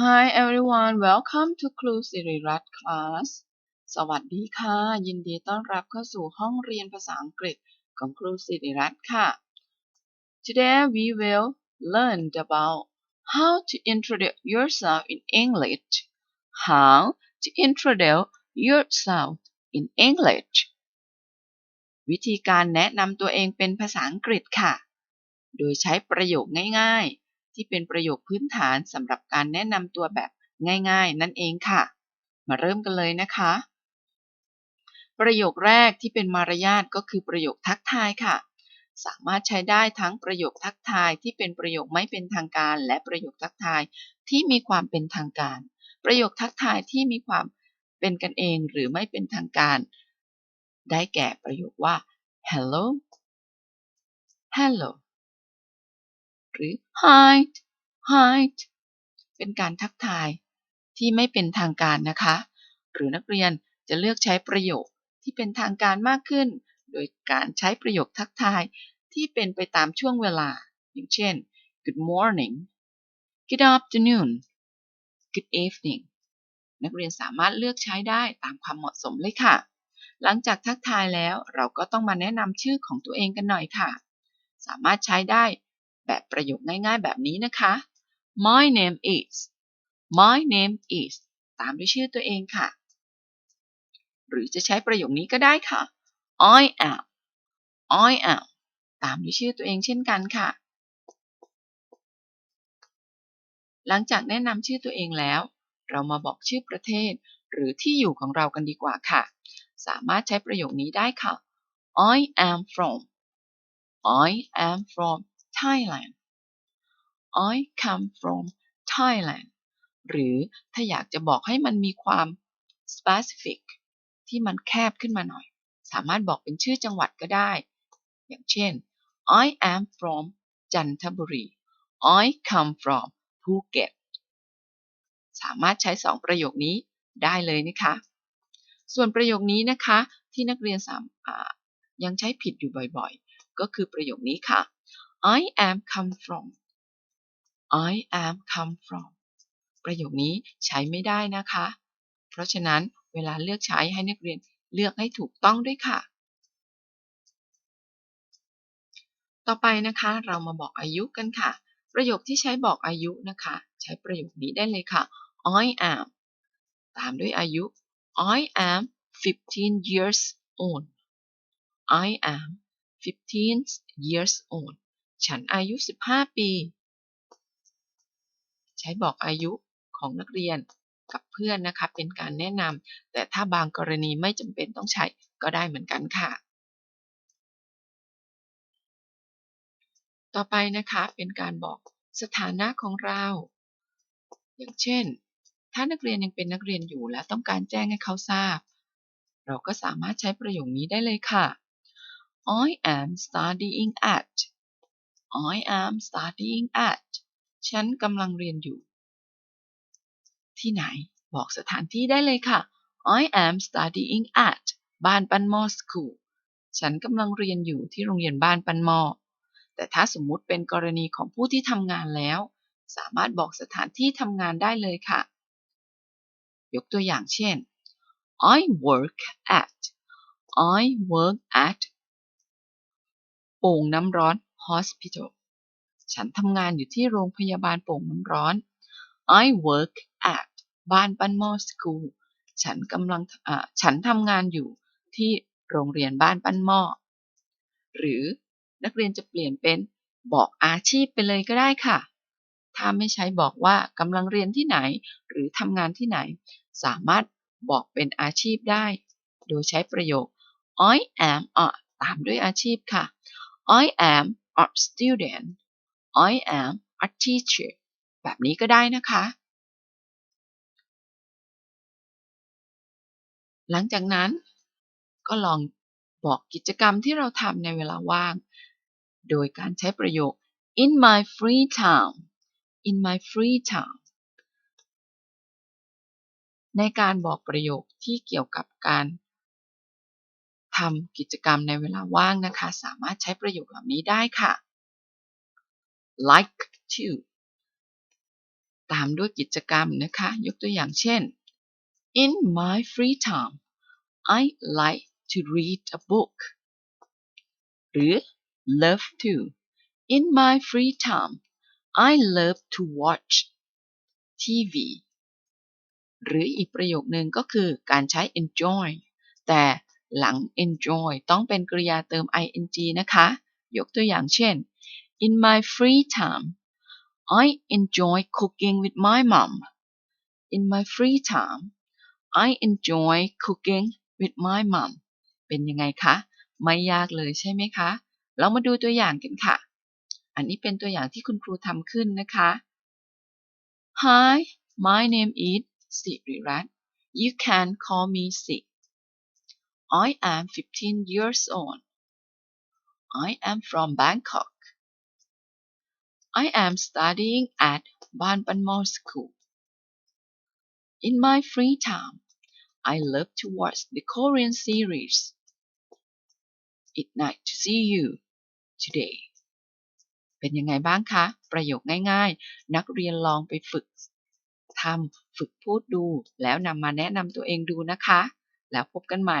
Hi everyone welcome to ครูสิริรัตน์ class สวัสดีค่ะ ยินดีต้อนรับเข้าสู่ห้องเรียนภาษาอังกฤษของครูสิริรัตน์ค่ะ Today we will learn about how to introduce yourself in English how to introduce yourself in English วิธีการแนะนำตัวเองเป็นภาษาอังกฤษค่ะ โดยใช้ประโยคง่ายๆ ที่เป็นประโยคพื้นฐานสำหรับการแนะนำตัวแบบง่าย ๆ นั่นเองค่ะ มาเริ่มกันเลยนะคะ ประโยคแรกที่เป็นมารยาทก็คือประโยคทักทายค่ะ สามารถใช้ได้ทั้งประโยคทักทายที่เป็นประโยคไม่เป็นทางการ และประโยคทักทายที่มีความเป็นทางการ ประโยคทักทายที่มีความเป็นกันเองหรือไม่เป็นทางการ ได้แก่ประโยคว่า hello hello หรือ hi hi เป็นการทักทายที่ไม่เป็นทางการนะคะ หรือนักเรียนจะเลือกใช้ประโยคที่เป็นทางการมากขึ้น โดยการใช้ประโยคทักทายที่เป็นไปตามช่วงเวลา อย่างเช่น good morning good afternoon good evening นักเรียนสามารถเลือกใช้ได้ตามความเหมาะสมเลยค่ะ หลังจากทักทายแล้วเราก็ต้องมาแนะนำชื่อของตัวเองกันหน่อยค่ะ สามารถใช้ได้ แบบประโยคง่ายๆ แบบนี้นะคะ My name is My name is ตามด้วยชื่อตัวเองค่ะ หรือจะใช้ประโยคนี้ก็ได้ค่ะ I am I am ตามด้วยชื่อตัวเองเช่นกันค่ะ หลังจากแนะนำชื่อตัวเองแล้ว เรามาบอกชื่อประเทศ หรือที่อยู่ของเรากันดีกว่าค่ะ สามารถใช้ประโยคนี้ได้ค่ะ I am from I am from Thailand I come from Thailand หรือถ้าอยากจะบอกให้มันมีความ specific ที่มันแคบขึ้นมาหน่อย สามารถบอกเป็นชื่อจังหวัดก็ได้ อย่างเช่น I am from จันทบุรี I come from ภูเก็ตสามารถใช้สองประโยคนี้ได้เลยนะคะ ส่วนประโยคนี้นะคะที่นักเรียนสามยังใช้ผิดอยู่บ่อยๆ ก็คือประโยคนี้ค่ะ I am come from I am come from ประโยคนี้ใช้ไม่ได้นะคะ เพราะฉะนั้นเวลาเลือกใช้ให้นักเรียนเลือกให้ถูกต้องด้วยค่ะ ต่อไปนะคะเรามาบอกอายุกันค่ะ ประโยคที่ใช้บอกอายุนะคะ ใช้ประโยคนี้ได้เลยค่ะ I am ตามด้วยอายุ I am 15 years old I am 15 years old ฉันอายุ 15 ปี ใช้บอกอายุของนักเรียนกับเพื่อนนะคะเป็นการแนะนำแต่ถ้าบางกรณีไม่จำเป็นต้องใช้ก็ได้เหมือนกันค่ะ ต่อไปนะคะเป็นการบอกสถานะของเรา อย่างเช่น ถ้านักเรียนยังเป็นนักเรียนอยู่และต้องการแจ้งให้เขาทราบ เราก็สามารถใช้ประโยคนี้ได้เลยค่ะ I am studying at I am studying at ฉันกำลังเรียนอยู่ ที่ไหน บอกสถานที่ได้เลยค่ะ I am studying at บ้านปันมอ school ฉันกำลังเรียนอยู่ที่โรงเรียนบ้านปันมอ แต่ถ้าสมมุติเป็นกรณีของผู้ที่ทำงานแล้ว สามารถบอกสถานที่ทำงานได้เลยค่ะ ยกตัวอย่างเช่น I work at I work at โป่งน้ำร้อน hospital ฉันทำงานอยู่ที่โรงพยาบาลโป่งน้ำร้อน I work at บ้านปั้นหม้อ school ฉันกำลังฉันทำงานอยู่ที่โรงเรียนบ้านปั้นหม้อ หรือนักเรียนจะเปลี่ยนเป็นบอกอาชีพไปเลยก็ได้ค่ะ ถ้าไม่ใช้บอกว่ากำลังเรียนที่ไหน หรือทำงานที่ไหน สามารถบอกเป็นอาชีพได้ โดยใช้ประโยค I am ตามด้วยอาชีพค่ะ I am a student I am a teacher แบบนี้ก็ได้นะคะ หลังจากนั้นก็ลองบอกกิจกรรมที่เราทำในเวลาว่าง โดยการใช้ประโยค in my free time in my free time ในการบอกประโยคที่เกี่ยวกับการ ทำกิจกรรมในเวลาว่างนะคะ สามารถใช้ประโยคเหล่านี้ได้ค่ะ like to ตามด้วยกิจกรรมนะคะ ยกตัวอย่างเช่น In my free time I like to read a book หรือ love to In my free time I love to watch TV หรืออีกประโยคนึงก็คือการใช้ enjoy แต่ หลัง enjoy ต้องเป็นกริยาเติม ing นะคะ ยกตัวอย่างเช่น In my free time I enjoy cooking with my mom In my free time I enjoy cooking with my mom เป็นยังไงคะ ไม่ยากเลยใช่ไหมคะ เรามาดูตัวอย่างกันค่ะ อันนี้เป็นตัวอย่างที่คุณครูทำขึ้นนะคะ Hi my name is Sirirat you can call me Si I am 15 years old I am from Bangkok I am studying at Ban Ban Mall School In my free time I love to watch the Korean series It's nice to see you today เป็นยังไงบ้างคะ ประโยคง่ายๆ นักเรียนลองไปฝึกทำฝึกพูดดู แล้วนำมาแนะนำตัวเองดูนะคะ แล้วพบกันใหม่